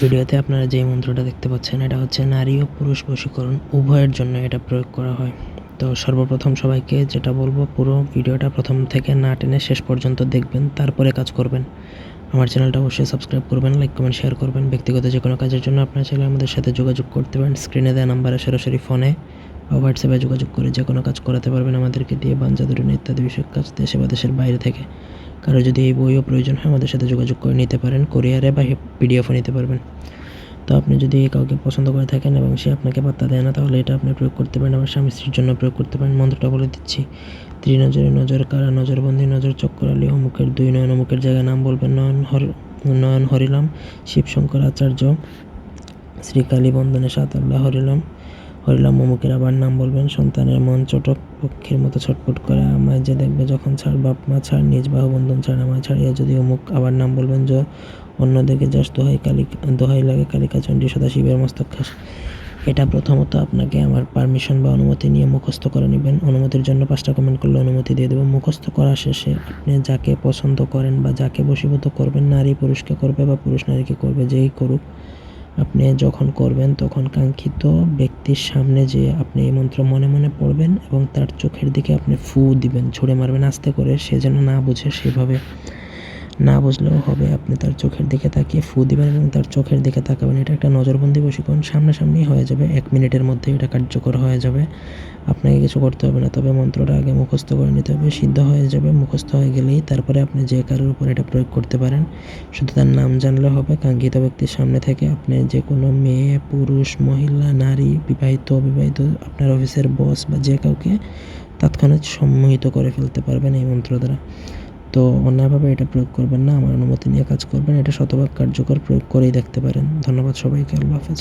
ভিডিওতে আপনারা যে মন্ত্রটা দেখতে পাচ্ছেন, এটা হচ্ছে নারী ও পুরুষ বশীকরণ, উভয়ের জন্য এটা প্রয়োগ করা হয়। তো সর্বপ্রথম সবাইকে যেটা বলব, পুরো ভিডিওটা প্রথম থেকে না টেনে শেষ পর্যন্ত দেখবেন, তারপরে কাজ করবেন। আমার চ্যানেলটা অবশ্যই সাবস্ক্রাইব করবেন, লাইক, কমেন্ট, শেয়ার করবেন। ব্যক্তিগত যে কোনো কাজের জন্য আপনারা চাইলে আমাদের সাথে যোগাযোগ করতে পারেন। স্ক্রিনে দেওয়া নাম্বারে সরাসরি ফোনে বা হোয়াটসঅ্যাপে যোগাযোগ করে যে কোনো কাজ করাতে পারবেন আমাদেরকে দিয়ে বাঞ্জা দুরিন ইত্যাদি বিষয়ক কাজ দেশে বা দেশের বাইরে থেকে। কারও যদি এই বইও প্রয়োজন হয়, আমাদের সাথে যোগাযোগ করে নিতে পারেন, কোরিয়ারে বা পিডিএফও নিতে পারবেন। তো আপনি যদি কাউকে পছন্দ করে থাকেন এবং সে আপনাকে পাত্তা দেয় না, তাহলে এটা আপনি প্রয়োগ করতে পারেন আমার স্বামী স্ত্রীর জন্য প্রয়োগ করতে পারেন। মন্ত্রটা বলে দিচ্ছি, ত্রিনজরে নজর কারা নজরবন্দি নজর চক্কর আলী, অমুকের দুই নয়ন, অমুকের জায়গায় নাম বলবেন, নয়ন হর, নয়ন হরিলাম, শিবশঙ্কর আচার্য শ্রীকালী বন্দনে সাত আল্লাহ হরিলাম। হরিলাম অমুকের আবার নাম বলবেন। সন্তানের মন চটক পক্ষীর মতো ছটফট করে। আমায় যে দেখবে যখন ছাড়, বাপ মা ছাড়, নিজ বাহু বন্ধন ছাড়, আমায় ছাড়িয়া যদি অমুক আবার নাম বলবেন যে, অন্যদিকে যাস, দোহাই কালী, দোহাই লাগে কালিকা চণ্ডী সদা শিবের মস্তক খাস। এটা প্রথমত আপনাকে আমার পারমিশন বা অনুমতি নিয়ে মুখস্থ করে নেবেন। অনুমতির জন্য পাঁচটা কমেন্ট করলে অনুমতি দিয়ে দেবো। মুখস্থ করা শেষে আপনি যাকে পছন্দ করেন বা যাকে বশীভূত করবেন, নারী পুরুষকে করবে বা পুরুষ নারীকে করবে, যেই করুক আপনি যখন করবেন, তখন কাঙ্ক্ষিত ব্যক্তির সামনে যে আপনি এই মন্ত্র মনে মনে পড়বেন এবং তার চোখের দিকে আপনি ফু দিবেন, ছুঁড়ে মারবেন, আস্তে করে সে যেন না বুঝে, সেভাবে না বুঝলেও হবে। আপনি তার চোখের দিকে তাকিয়ে ফু দিবেন এবং তার চোখের দিকে তাকাবেন। এটা একটা নজরবন্দি প্রশিক্ষণ। সামনাসামনি হয়ে যাবে। এক মিনিটের মধ্যে এটা কার্যকর হয়ে যাবে। আপনাকে কিছু করতে হবে না। তবে মন্ত্রটা আগে মুখস্থ করে নিতে হবে। সিদ্ধ হয়ে যাবে। মুখস্থ হয়ে গেলেই তারপরে আপনি যে কারোর উপর এটা প্রয়োগ করতে পারেন, শুধু তার নাম জানলে হবে। কাঙ্ক্ষিত ব্যক্তির সামনে থেকে আপনি যে কোনো মেয়ে, পুরুষ, মহিলা, নারী, বিবাহিত, অবিবাহিত, আপনার অফিসের বস বা যে কাউকে তাৎক্ষণিক সম্মোহিত করে ফেলতে পারবেন এই মন্ত্র দ্বারা। তো অন্যভাবে এটা প্রয়োগ করবেন না, আমার অনুমতি নিয়ে কাজ করবেন, এটা শতভাগ কার্যকর প্রয়োগ করেই দেখতে পারেন। ধন্যবাদ সবাইকে, আল্লাহ হাফেজ।